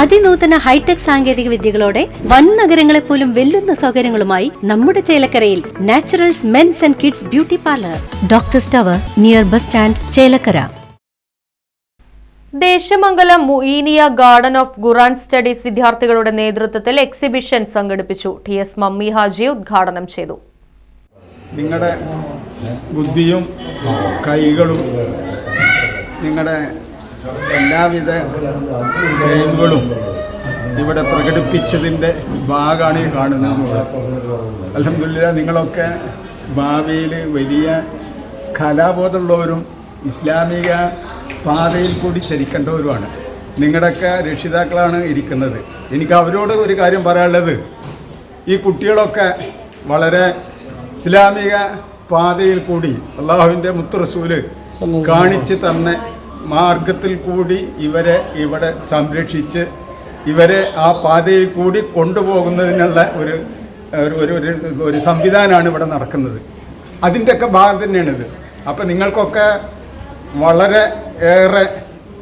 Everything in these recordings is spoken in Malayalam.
അതിനൂതന ഹൈടെക് സാങ്കേതിക വിദ്യകളോടെ വൻ നഗരങ്ങളെ പോലും വെല്ലുന്ന സൗകര്യങ്ങളുമായി നമ്മുടെ ചേലക്കരയിൽ Naturals men's and kids beauty parlour. Doctor സ്റ്റവർ near bus stand Chelakkara. Desamangalam Muiniya garden of Quran studies വിദ്യാർത്ഥികളുടെ നേതൃത്വത്തിൽ എക്സിബിഷൻ സംഘടിപ്പിച്ചു. ടി എസ് മമ്മി ഹാജി ഉദ്ഘാടനം ചെയ്തു. നിങ്ങളുടെ ബുദ്ധിയും കൈകളും നിങ്ങളുടെ എല്ലാവിധ കഴിവുകളും ഇവിടെ പ്രകടിപ്പിച്ചതിന്റെ ഭാഗമാണ് ഈ കാണുന്നത്. അലഹമില്ല നിങ്ങളൊക്കെ ഭാവിയിൽ വലിയ കലാബോധമുള്ളവരും ഇസ്ലാമിക പാതയിൽ കൂടി ചരിക്കേണ്ടവരുമാണ്. നിങ്ങളുടെയൊക്കെ രക്ഷിതാക്കളാണ് ഇരിക്കുന്നത്. എനിക്ക് അവരോട് ഒരു കാര്യം പറയാനുള്ളത്. ഈ കുട്ടികളൊക്കെ വളരെ ഇസ്ലാമിക പാതയിൽ കൂടി അള്ളാഹുവിന്റെ മുത്തുറസൂൽ കാണിച്ചു തന്ന മാർഗത്തിൽ കൂടി ഇവരെ ഇവിടെ സംരക്ഷിച്ച് ഇവരെ ആ പാതയിൽ കൂടി കൊണ്ടുപോകുന്നതിനുള്ള ഒരു ഒരു- ഒരു ഒരു സംവിധാനമാണ് ഇവിടെ നടക്കുന്നത്. അതിന്റെയൊക്കെ ഭാഗം തന്നെയാണിത്. അപ്പം നിങ്ങൾക്കൊക്കെ വളരെ ഏറെ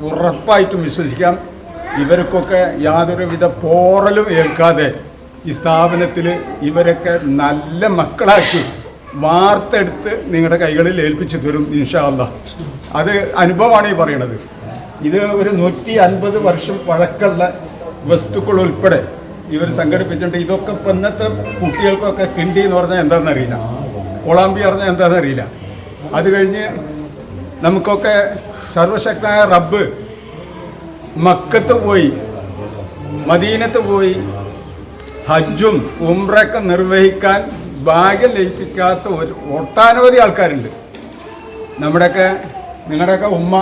ഉറപ്പായിട്ടും വിശ്വസിക്കാം ഇവർക്കൊക്കെ യാതൊരുവിധ പോറലും ഏൽക്കാതെ ഈ സ്ഥാപനത്തിൽ ഇവരൊക്കെ നല്ല മക്കളാക്കി വാർത്തെടുത്ത് നിങ്ങളുടെ കൈകളിൽ ഏൽപ്പിച്ചു തരും ഇൻഷാ അല്ലാ അത് അനുഭവമാണ് ഈ പറയണത്. ഇത് ഒരു നൂറ്റി അൻപത് വർഷം പഴക്കമുള്ള വസ്തുക്കൾ ഉൾപ്പെടെ ഇവർ സംഘടിപ്പിച്ചിട്ടുണ്ട്. ഇതൊക്കെ ഇപ്പം ഇന്നത്തെ കുട്ടികൾക്കൊക്കെ കിണ്ടി എന്ന് പറഞ്ഞാൽ എന്താണെന്നറിയില്ല കൊളാമ്പി പറഞ്ഞാൽ എന്താണെന്ന് അറിയില്ല. അത് കഴിഞ്ഞ് നമുക്കൊക്കെ സർവശക്തനായ റബ്ബ് മക്കത്ത് പോയി മദീനത്ത് പോയി ഹജ്ജും ഉംറയൊക്കെ നിർവഹിക്കാൻ ഭാഗ്യം ലയിപ്പിക്കാത്ത ഒരു ഒട്ടനവധി ആൾക്കാരുണ്ട്. നമ്മുടെയൊക്കെ നിങ്ങളുടെയൊക്കെ ഉമ്മ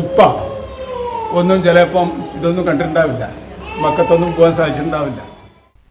ഉപ്പ ഒന്നും ചിലപ്പം ഇതൊന്നും കണ്ടിട്ടുണ്ടാവില്ല. മക്കത്തൊന്നും പോകാൻ സാധിച്ചിട്ടുണ്ടാവില്ല.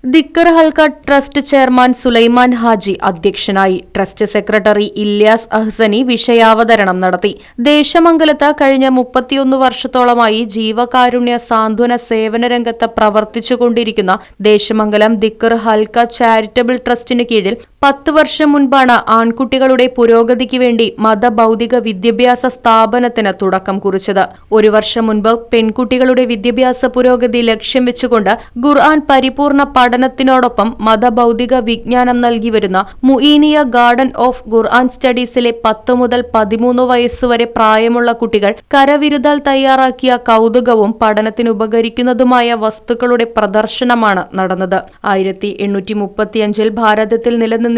ദിക്കർ ഹൽക്ക ട്രസ്റ്റ് ചെയർമാൻ സുലൈമാൻ ഹാജി അധ്യക്ഷനായി ട്രസ്റ്റ് സെക്രട്ടറി ഇല്യാസ് അഹ്സനി വിഷയാവതരണം നടത്തി. ദേശമംഗലത്ത് കഴിഞ്ഞ മുപ്പത്തിയൊന്ന് വർഷത്തോളമായി ജീവകാരുണ്യ സാന്ത്വന സേവന രംഗത്ത് പ്രവർത്തിച്ചുകൊണ്ടിരിക്കുന്ന ദേശമംഗലം ദിക്കർ ഹൽക്ക ചാരിറ്റബിൾ ട്രസ്റ്റിന് കീഴിൽ പത്ത് വർഷം മുൻപാണ് ആൺകുട്ടികളുടെ പുരോഗതിക്ക് വേണ്ടി മതഭൗതിക വിദ്യാഭ്യാസ സ്ഥാപനത്തിന് തുടക്കം കുറിച്ചത്. ഒരു വർഷം മുൻപ് പെൺകുട്ടികളുടെ വിദ്യാഭ്യാസ പുരോഗതി ലക്ഷ്യം വെച്ചുകൊണ്ട് ഖുർആൻ പരിപൂർണ പഠനത്തിനോടൊപ്പം മതഭൗതിക വിജ്ഞാനം നൽകി വരുന്ന മുഈനിയ ഗാർഡൻ ഓഫ് ഖുർആൻ സ്റ്റഡീസിലെ പത്ത് മുതൽ പതിമൂന്ന് വയസ്സുവരെ പ്രായമുള്ള കുട്ടികൾ കരവിരുതാൽ തയ്യാറാക്കിയ കൗതുകവും പഠനത്തിന് ഉപകരിക്കുന്നതുമായ വസ്തുക്കളുടെ പ്രദർശനമാണ് നടന്നത്. ആയിരത്തി എണ്ണൂറ്റി മുപ്പത്തിയഞ്ചിൽ ഭാരതത്തിൽ നിലനിന്നിരുന്ന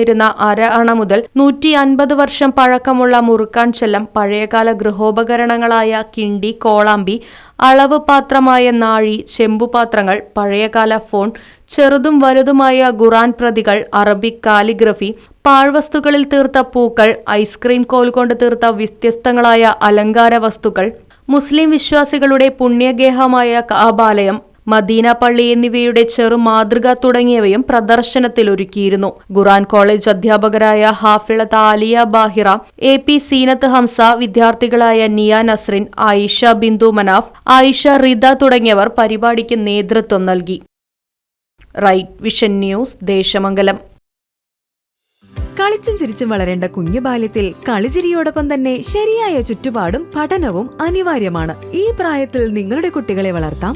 അര അണ മുതൽ നൂറ്റി അൻപത് വർഷം പഴക്കമുള്ള മുറുക്കാൻ ചെല്ലം പഴയകാല ഗൃഹോപകരണങ്ങളായ കിണ്ടി കോളാമ്പി അളവ് പാത്രമായ നാഴി ചെമ്പുപാത്രങ്ങൾ പഴയകാല ഫോൺ ചെറുതും വലുതുമായ ഖുറാൻ പ്രതികൾ അറബിക് കാലിഗ്രഫി പാഴ്വസ്തുക്കളിൽ തീർത്ത പൂക്കൾ ഐസ്ക്രീം കോൽ കൊണ്ട് തീർത്ത വ്യത്യസ്തങ്ങളായ അലങ്കാര വസ്തുക്കൾ മുസ്ലിം വിശ്വാസികളുടെ പുണ്യഗേഹമായ കാബാലയം മദീന പള്ളി എന്നിവയുടെ ചെറു മാതൃക തുടങ്ങിയവയും പ്രദർശനത്തിൽ ഒരുക്കിയിരുന്നു ഖുറാൻ കോളേജ് അധ്യാപകരായ ഹാഫിളത്ത് ആലിയ ബാഹിറ എ പി സീനത്ത് ഹംസ വിദ്യാർത്ഥികളായ നിയ നസ്രിൻ ആയിഷ ബിന്ദു മനാഫ് ആയിഷ റിദ തുടങ്ങിയവർ പരിപാടിക്ക് നേതൃത്വം നൽകി. Right Vision News Desamangalam. കളിച്ചും ചിരിച്ചും വളരേണ്ട കുഞ്ഞു ബാല്യത്തിൽ കളിചിരിയോടൊപ്പം തന്നെ ശരിയായ ചുറ്റുപാടും പഠനവും അനിവാര്യമാണ്. ഈ പ്രായത്തിൽ നിങ്ങളുടെ കുട്ടികളെ വളർത്താം.